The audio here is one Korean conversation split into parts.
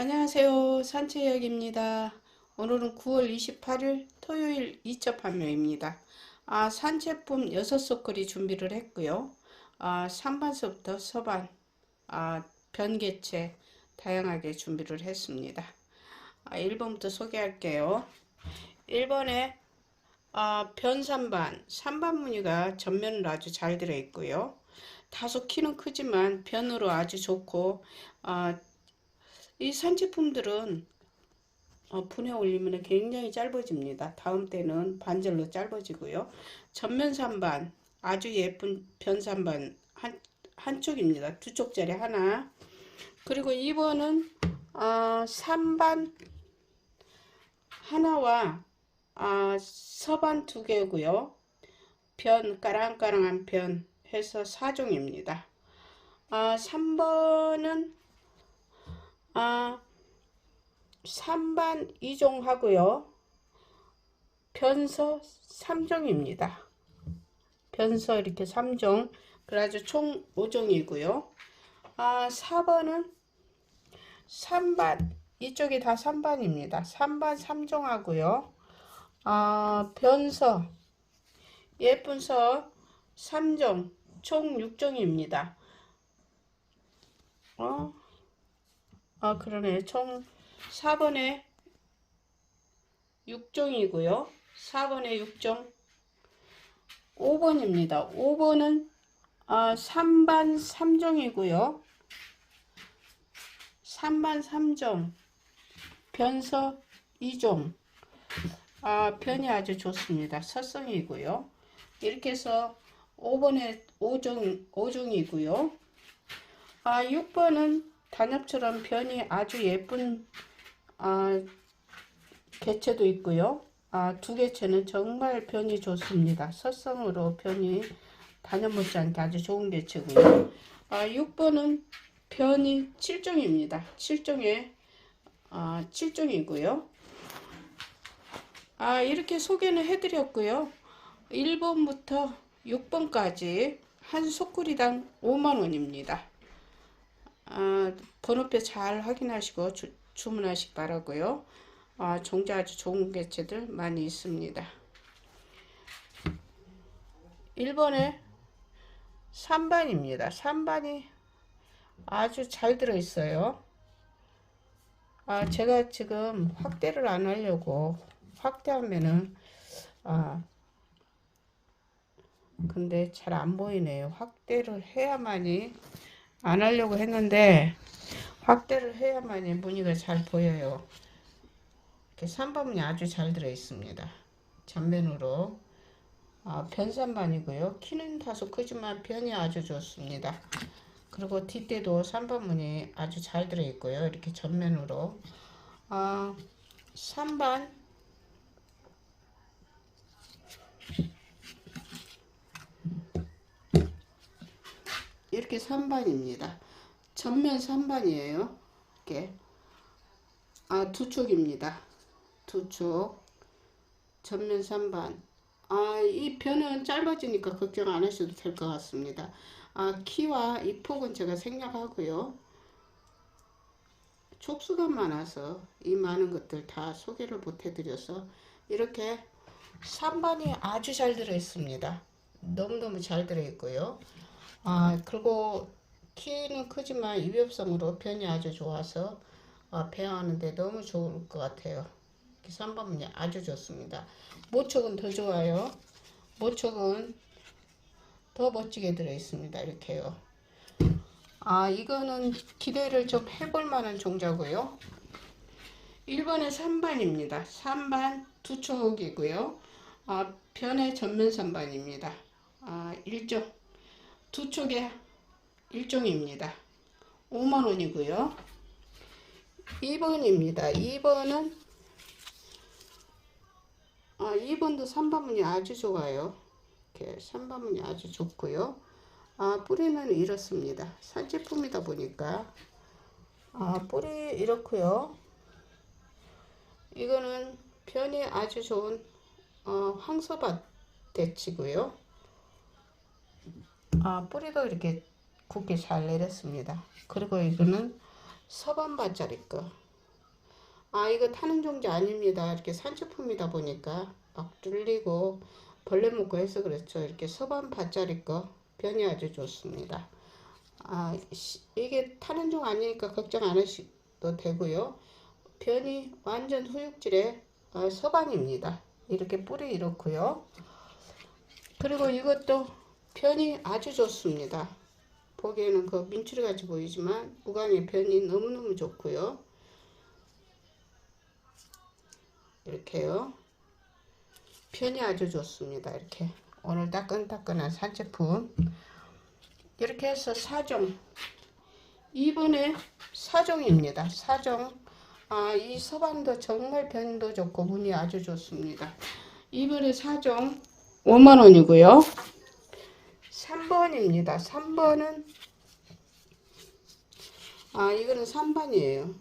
안녕하세요. 산채역입니다. 오늘은 9월 28일 토요일 2차 판매입니다. 아, 산제품 6소끌이 준비를 했고요. 아, 3반서부터 서반, 아, 변개체 다양하게 준비를 했습니다. 아, 1번부터 소개할게요. 1번에 아, 변산반, 산반 무늬가 전면으로 아주 잘 들어있고요. 다소 키는 크지만 변으로 아주 좋고 아, 이 산제품들은 어, 분해 올리면 굉장히 짧아집니다. 다음 때는 반절로 짧아지고요. 전면 산반 아주 예쁜 변산반 한, 한쪽입니다. 두 쪽짜리 하나 그리고 2번은 어, 산반 하나와 어, 서반 두 개고요. 변 까랑까랑한 변 해서 4종입니다. 아, 3번은 아, 3반 2종 하고요. 변서 3종입니다. 변서 이렇게 3종. 그래가지고 총 5종이고요. 아, 4번은 3반. 이쪽이 다 3반입니다. 3반 3종 하고요. 아, 변서. 예쁜 서 3종. 총 6종입니다. 어? 아, 그러네. 총 4번에 6종이고요. 4번에 6종. 5번입니다. 5번은 아, 3반 3종이고요. 3반 3종. 변서 2종. 아, 변이 아주 좋습니다. 서성이고요. 이렇게 해서 5번에 5종, 5종이고요. 아, 6번은 단엽처럼 변이 아주 예쁜 아, 개체도 있고요. 아, 두 개체는 정말 변이 좋습니다. 서성으로 변이 단엽 못지않게 아주 좋은 개체고요. 아, 6번은 변이 7종입니다. 7종에 아, 7종이고요. 아, 이렇게 소개는 해드렸고요. 1번부터 6번까지 한 소쿠리당 5만원입니다. 아, 번호표 잘 확인하시고 주, 주문하시기 바라고요. 아, 종자 아주 좋은 개체들 많이 있습니다. 1번에 3반입니다. 3반이 아주 잘 들어있어요. 아, 제가 지금 확대를 안 하려고 확대하면은 아, 근데 잘 안 보이네요. 확대를 해야만이 안 하려고 했는데 확대를 해야만이 무늬가 잘 보여요. 이렇게 3번이 아주 잘 들어 있습니다. 전면으로 아, 변산반이고요. 키는 다소 크지만 변이 아주 좋습니다. 그리고 뒷대도 3번 무늬 아주 잘 들어 있고요. 이렇게 전면으로 아, 3반 이렇게 3반입니다. 전면 3반이에요. 이렇게 아, 두 쪽입니다. 두 쪽. 전면 3반. 아, 이 변은 짧아지니까 걱정 안 하셔도 될 것 같습니다. 아, 키와 이 폭은 제가 생략하고요. 촉수가 많아서 이 많은 것들 다 소개를 못 해드려서 이렇게 3반이 아주 잘 들어있습니다. 너무너무 잘 들어있고요. 아, 그리고 키는 크지만 입엽성으로 변이 아주 좋아서 아, 배양하는데 너무 좋을 것 같아요. 3번이 아주 좋습니다. 모촉은 더 좋아요. 모촉은 더 멋지게 들어있습니다. 이렇게요. 아, 이거는 기대를 좀 해볼 만한 종자고요. 1번에 3반입니다. 3반 두 촉이고요. 아, 변의 전면 3반입니다. 아, 1종. 두 촉에 1종입니다. 5만원이고요. 2번입니다. 2번은 아, 2번도 3번문이 아주 좋아요. 이렇게 3번문이 아주 좋고요. 아, 뿌리는 이렇습니다. 산제품이다 보니까 아, 뿌리 이렇고요. 이거는 변이 아주 좋은 어, 황소밭 대치고요. 아, 뿌리도 이렇게 굵게 잘 내렸습니다. 그리고 이거는 서반밭짜리 거. 아 이거 타는 종지 아닙니다. 이렇게 산제품이다 보니까 막 뚫리고 벌레 먹고 해서 그렇죠. 이렇게 서반 밭짜리 거 변이 아주 좋습니다. 아 시- 이게 타는 종 아니니까 걱정 안 하셔도 되고요. 변이 완전 후육질의 어, 서반입니다. 이렇게 뿌리 이렇고요. 그리고 이것도 변이 아주 좋습니다. 보기에는 그 민추리 같이 보이지만 무광의 변이 너무너무 좋고요. 이렇게요. 편이 아주 좋습니다. 이렇게 오늘 따끈따끈한 산제품 이렇게 해서 4종 2번에 4종입니다. 4종 아, 이 서반도 정말 변도 좋고 문이 아주 좋습니다. 2번에 4종 5만원이고요. 3번입니다. 3번은 아 이거는 3반이에요.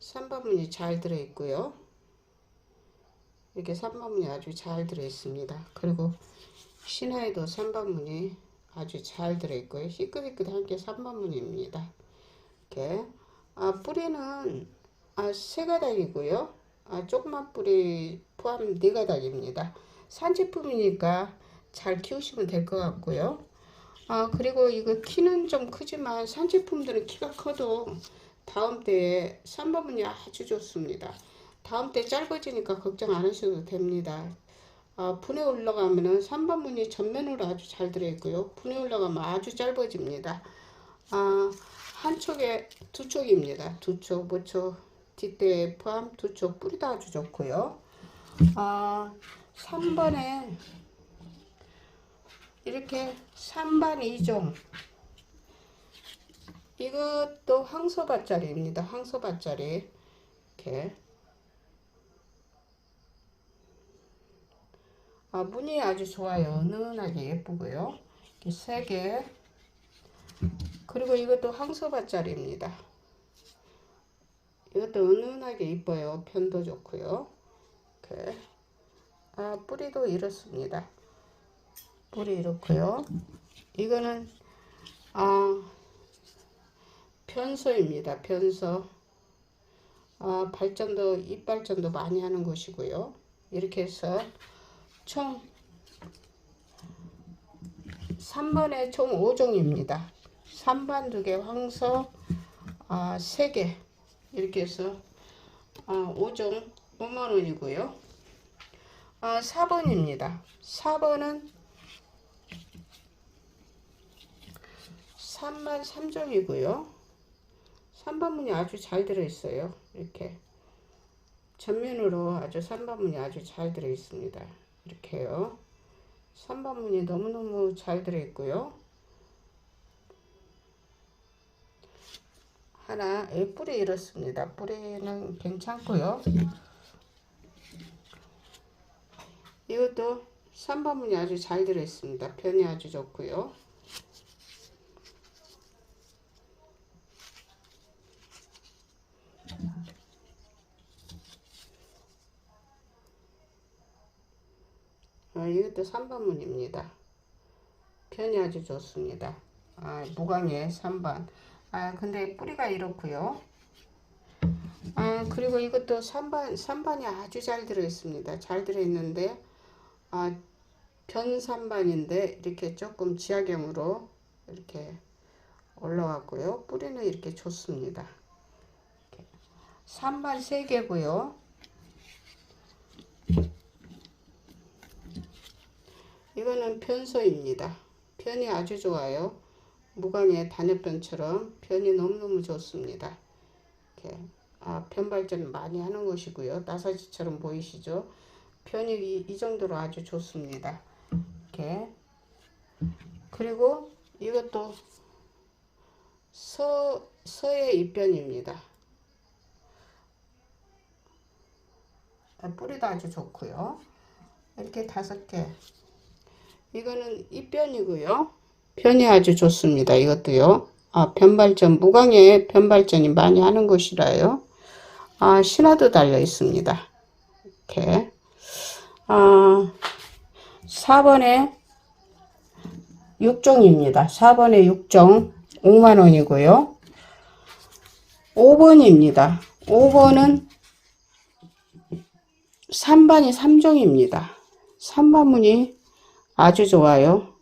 3번 문이 잘 들어있고요. 이렇게 3번 문이 아주 잘 들어있습니다. 그리고 신화에도 3번 문이 아주 잘 들어있고요. 희끗희끗한 게 3번 문입니다. 이렇게 아 뿌리는 아, 세 가닥이고요. 아, 조그만 뿌리 포함 네 가닥입니다. 산제품이니까 잘 키우시면 될 것 같고요. 아 그리고 이거 키는 좀 크지만 산제품들은 키가 커도 다음 때에 3번 문이 아주 좋습니다. 다음 때 짧아지니까 걱정 안 하셔도 됩니다. 아, 분에 올라가면은 3번 문이 전면으로 아주 잘 들어있고요. 분에 올라가면 아주 짧아집니다. 아, 한 촉에 두 촉입니다. 두 촉, 모촉, 뒷대 포함 두 촉 뿌리도 아주 좋고요. 아, 3번에 이렇게 3반 2종 이것도 황소밭짜리입니다. 황소밭짜리 이렇게 아, 무늬 아주 좋아요. 은은하게 예쁘고요. 이렇게 세 개. 그리고 이것도 황소밭짜리입니다. 이것도 은은하게 이뻐요. 편도 좋고요. 이렇게. 아, 뿌리도 이렇습니다. 뿌리 이렇고요. 이거는 아, 변소입니다. 변소. 아, 발전도 잎발전도 많이 하는 곳이고요. 이렇게 해서 총 3번에 총 5종입니다. 3반 2개, 황소 아, 3개 이렇게 해서 아, 5종 5만원이고요. 아, 4번입니다. 4번은 3만 3종이고요. 3번 문이 아주 잘 들어있어요. 이렇게 전면으로 아주 3번 문이 아주 잘 들어있습니다. 이렇게요. 3번 문이 너무너무 잘 들어있고요. 하나, 예, 뿌리 이렇습니다. 뿌리는 괜찮고요. 이것도 3번 문이 아주 잘 들어있습니다. 변이 아주 좋고요. 아, 이것도 3번 문입니다. 편이 아주 좋습니다. 아, 무광의 3번. 아, 근데 뿌리가 이렇고요. 아, 그리고 이것도 3번, 3번이 아주 잘 들어있습니다. 잘 들어있는데, 아, 변 3번인데, 이렇게 조금 지하경으로 이렇게 올라왔고요. 뿌리는 이렇게 좋습니다. 3번 3개고요. 이거는 편소입니다. 편이 아주 좋아요. 무광의 단엽변처럼 편이 너무너무 좋습니다. 이렇게 아, 편 발전 많이 하는 것이고요. 나사지처럼 보이시죠? 편이 이, 이 정도로 아주 좋습니다. 이렇게 그리고 이것도 서 서의 입변입니다. 아, 뿌리도 아주 좋고요. 이렇게 다섯 개. 이거는 입변이고요. 편이 아주 좋습니다. 이것도요. 아, 편발전, 무광에 편발전이 많이 하는 곳이라요. 아, 신화도 달려 있습니다. 이렇게. 아, 4번에 6종입니다. 4번에 6종 5만원이고요. 5번입니다. 5번은 3반이 3종입니다. 3반문이 아주 좋아요.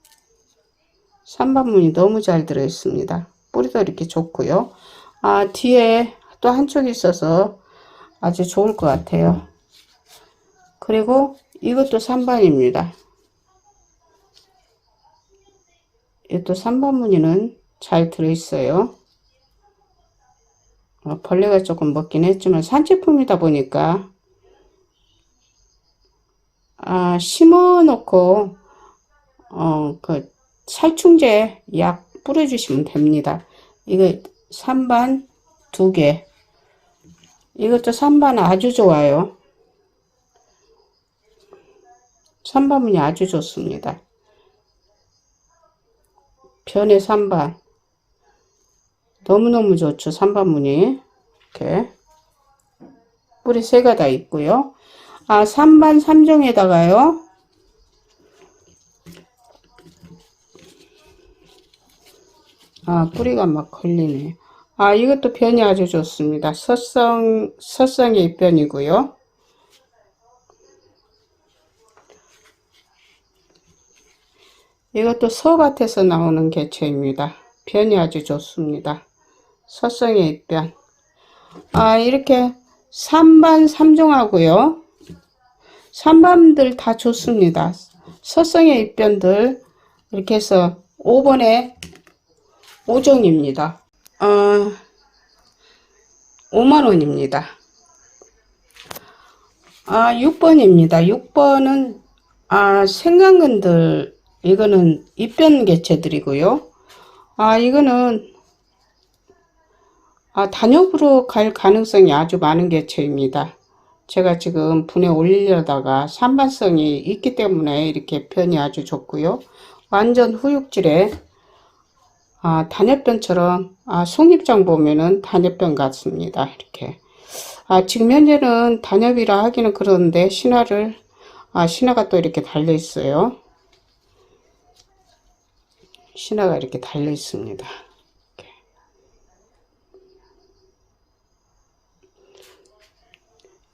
3반문이 너무 잘 들어있습니다. 뿌리도 이렇게 좋고요. 아, 뒤에 또 한쪽이 있어서 아주 좋을 것 같아요. 그리고 이것도 3반입니다. 이것도 3반 무늬는 잘 들어있어요. 어, 벌레가 조금 먹긴 했지만 산제품이다 보니까 아, 심어 놓고 어, 그 살충제 약 뿌려주시면 됩니다. 이거 3반 두 개. 이것도 3반 아주 좋아요. 3반문이 아주 좋습니다. 변의 3반. 너무너무 좋죠. 3반문이. 이렇게. 뿌리 세가 다 있고요. 아, 3반 3종에다가요. 아, 뿌리가 막 걸리네. 아, 이것도 변이 아주 좋습니다. 서성, 서성의 입변이고요. 이것도 서밭에서 나오는 개체입니다. 변이 아주 좋습니다. 서성의 입변. 아, 이렇게 3반 3종하고요. 3반들 다 좋습니다. 서성의 입변들 이렇게 해서 5번에 5종입니다. 어, 5만원입니다. 아, 6번입니다. 6번은, 아, 생강근들, 이거는 입변 개체들이고요. 아, 이거는, 아, 단엽으로 갈 가능성이 아주 많은 개체입니다. 제가 지금 분에 올리려다가 산반성이 있기 때문에 이렇게 변이 아주 좋고요. 완전 후육질에 아, 단엽변처럼 아, 송잎장 보면은 단엽변 같습니다. 이렇게 아, 지금 현재는 단엽이라 하기는 그런데 신화를 아, 신화가 또 이렇게 달려 있어요. 신화가 이렇게 달려 있습니다. 이렇게.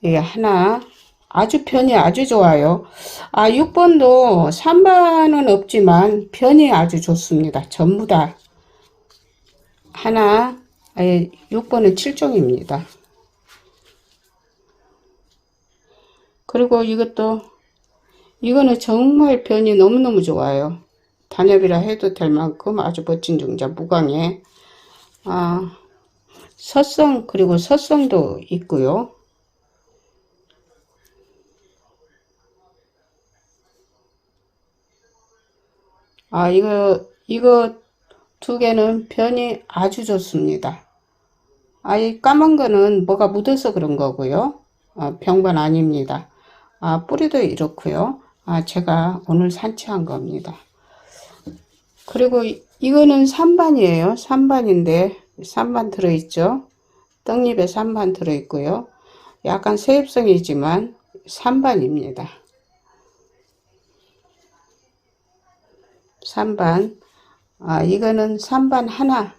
이게 하나 아주 편이 아주 좋아요. 아 6번도 3반은 없지만 편이 아주 좋습니다. 전부 다 하나, 아예 6번은 7종입니다. 그리고 이것도, 이거는 정말 변이 너무너무 좋아요. 단엽이라 해도 될 만큼 아주 멋진 종자, 무광에. 아, 서성, 그리고 서성도 있고요. 아, 이거, 이거 두 개는 변이 아주 좋습니다. 아이 까만 거는 뭐가 묻어서 그런 거고요. 아, 병반 아닙니다. 아, 뿌리도 이렇고요. 아, 제가 오늘 산치한 겁니다. 그리고 이, 이거는 3반이에요. 3반인데 3반 들어있죠. 떡잎에 3반 들어있고요. 약간 세입성이지만 3반입니다. 3반 아, 이거는 3반 하나.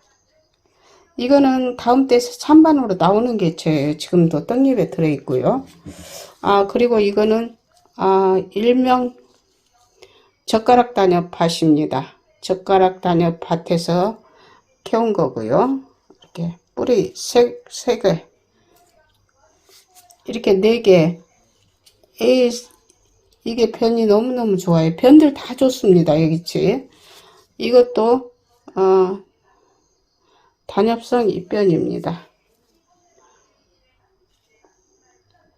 이거는 다음 때 3반으로 나오는 개체예요. 지금도 떡잎에 들어있고요. 아, 그리고 이거는, 아, 일명 젓가락 단엽 밭입니다. 젓가락 단엽 밭에서 캐온 거고요. 이렇게 뿌리 세, 세 개. 이렇게 네 개. 에이, 이게 변이 너무너무 좋아요. 변들 다 좋습니다. 여기지. 이것도 어, 단엽성 입변입니다.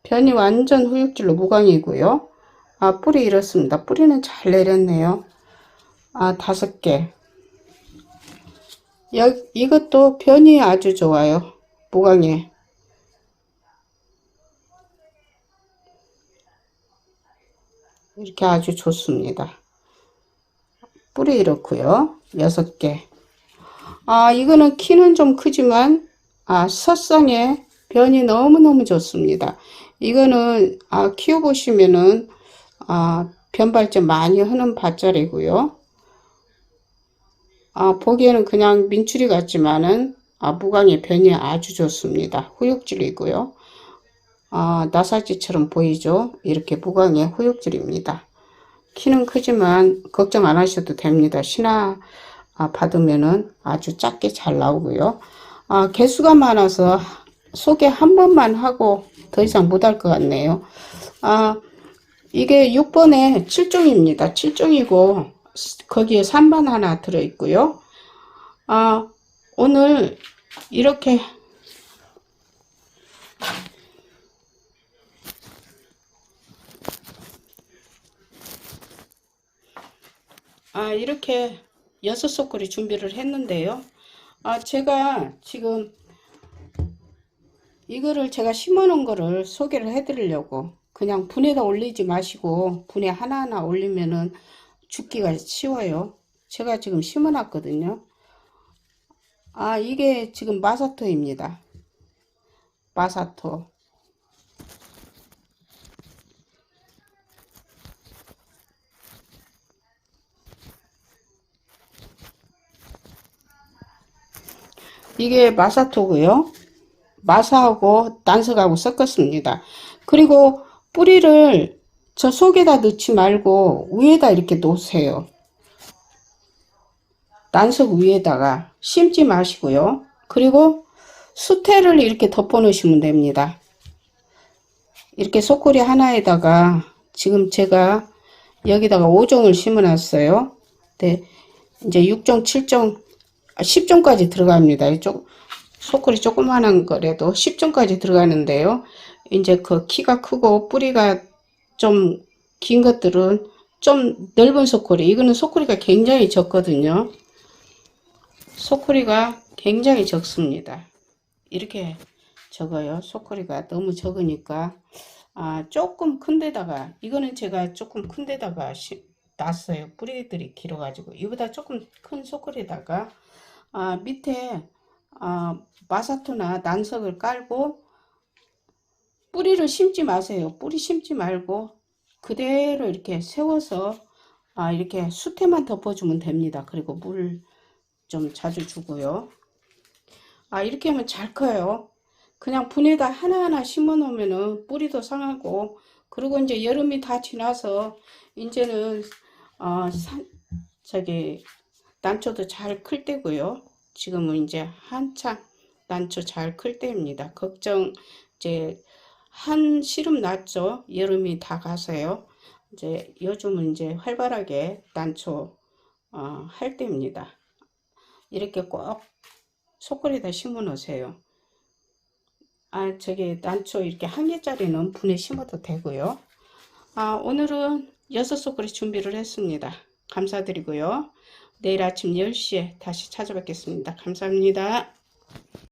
변이 완전 후육질로 무광이고요. 아 뿌리 이렇습니다. 뿌리는 잘 내렸네요. 아 다섯 개. 여, 이것도 변이 아주 좋아요. 무광에. 이렇게 아주 좋습니다. 뿌리 이렇고요. 6개. 아, 이거는 키는 좀 크지만 아, 서성에 변이 너무너무 좋습니다. 이거는 아, 키워 보시면은 아, 변발점 많이 하는 밭자리고요. 아, 보기에는 그냥 민추리 같지만은 아, 무광의 변이 아주 좋습니다. 후육질이고요. 아, 나사지처럼 보이죠? 이렇게 무광의 후육질입니다. 키는 크지만 걱정 안 하셔도 됩니다. 신화 아, 받으면은 아주 작게 잘 나오고요. 아, 개수가 많아서 소개 한 번만 하고 더 이상 못 할 것 같네요. 아, 이게 6번에 7종입니다. 7종이고 거기에 3번 하나 들어있고요. 아, 오늘 이렇게 아, 이렇게 여섯 소쿠리 준비를 했는데요. 아, 제가 지금 이거를 제가 심어 놓은 거를 소개를 해 드리려고 그냥 분에다 올리지 마시고 분에 하나하나 올리면은 죽기가 쉬워요. 제가 지금 심어 놨거든요. 아, 이게 지금 마사토입니다. 마사토. 이게 마사토고요. 마사하고 난석하고 섞었습니다. 그리고 뿌리를 저 속에다 넣지 말고 위에다 이렇게 놓으세요. 난석 위에다가 심지 마시고요. 그리고 수태를 이렇게 덮어 놓으시면 됩니다. 이렇게 소꼬리 하나에다가 지금 제가 여기다가 5종을 심어 놨어요. 네, 이제 6종, 7종, 10종까지 들어갑니다. 이쪽 소꼬리 조그만한 거라도 10종까지 들어가는데요. 이제 그 키가 크고 뿌리가 좀 긴 것들은 좀 넓은 소꼬리. 이거는 소꼬리가 굉장히 적거든요. 소꼬리가 굉장히 적습니다. 이렇게 적어요. 소꼬리가 너무 적으니까 아, 조금 큰 데다가 이거는 제가 조금 큰 데다가 시, 놨어요. 뿌리들이 길어가지고 이보다 조금 큰 소꼬리에다가 아, 밑에 아, 마사토나 난석을 깔고 뿌리를 심지 마세요. 뿌리 심지 말고 그대로 이렇게 세워서 아, 이렇게 수태만 덮어주면 됩니다. 그리고 물 좀 자주 주고요. 아, 이렇게 하면 잘 커요. 그냥 분에다 하나하나 심어 놓으면은 뿌리도 상하고 그리고 이제 여름이 다 지나서 이제는 어, 산, 저기 난초도 잘 클 때고요. 지금은 이제 한창 난초 잘 클 때입니다. 걱정 이제 한 시름 났죠. 여름이 다 가서요. 이제 요즘은 이제 활발하게 난초 어, 할 때입니다. 이렇게 꼭 소꼬리에다 심어 놓으세요. 아, 저기 난초 이렇게 한 개짜리는 분에 심어도 되고요. 아, 오늘은 여섯 소꼬리 준비를 했습니다. 감사드리고요. 내일 아침 10시에 다시 찾아뵙겠습니다. 감사합니다.